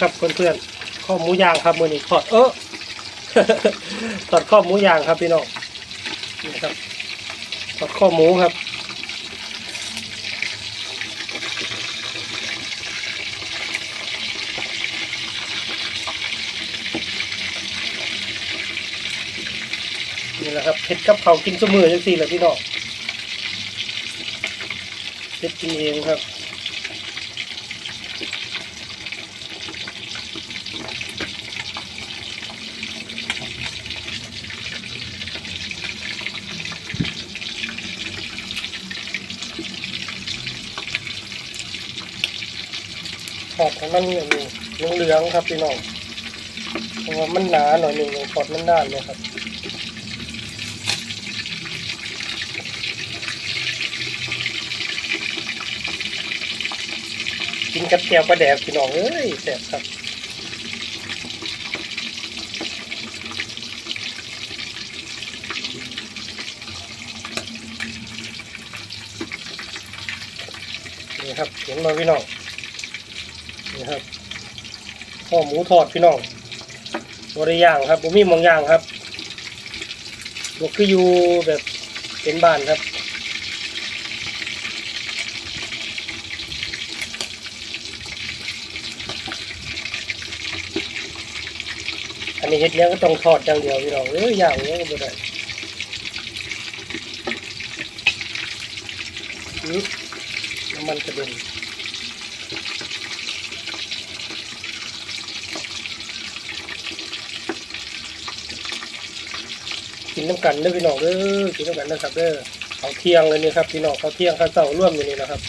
ครับเพื่อนๆข้อหมูย่างครับมือนี้ทอดเออทอดข้อหมูย่างครับพี่น้องนี่ครับทอดข้อหมูครับนี่แหละครับเผ็ดกับเขากินเสมอจังสี่แหละพี่น้องเผ็ดกินเองครับ ทอดให้มันอย่างนี้เหลืองๆครับพี่น้องเพราะว่ามันหนาหน่อยหนึ่งทอดมันด้านเลยครับกินกับแก้วปลาแดกพี่น้องเอ้ยแซ่บครับนี่ครับเห็นมาพี่น้อง นี่ครับข้อหมูทอดพี่น้องบริย่างครับผมมีหมองย่างครับบวกคืออยู่แบบเป็นบ้านครับอันนี้เฮ็ดเลี้ยงก็ต้องทอดอย่างเดียวพี่น้องเอ้ยย่างเนี้ยก็บ่ได้น้ำมันกระเด็น กินน้ำกันเด้อพี่น้องเด้อกินน้ำกันนะครับเด้อเขาเที่ยงเลยนี่ครับพี่น้องเขาเที่ยงข้าเสาร่วมอยู่นี่นะครับ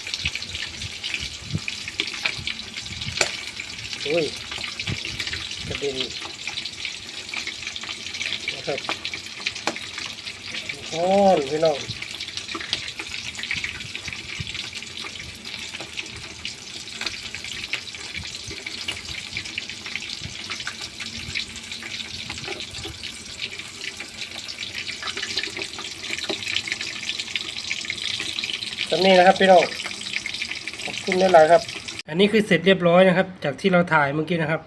โอ้ยกระเด็นนะครับอ้อนพี่น้อง ตอนนี้นะครับพี่น้องขอบคุณหลายๆครับ อันนี้คือเสร็จเรียบร้อยนะครับ จากที่เราถ่ายเมื่อกี้นะครับ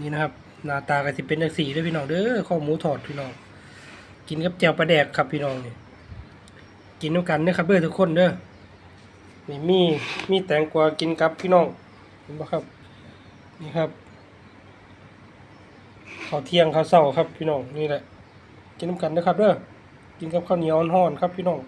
นี่นะครับหน้าตาก็สิเป็นจังสีด้วยพี่น้องเด้อข้อหมูทอดพี่น้อง กินกับแจ่วปลาแดกครับพี่น้องนี่กินด้วยกันเด้อครับเด้อทุกคนเด้อนี่มีมีแตงกวากินกับพี่น้องเห็นปะครับ นี่ครับข้าวเที่ยงข้าวเช้าครับพี่น้องนี่แหละ กินน้ำกันนะครับเด้อกินกับข้าวเหนียวร้อนๆครับพี่น้อง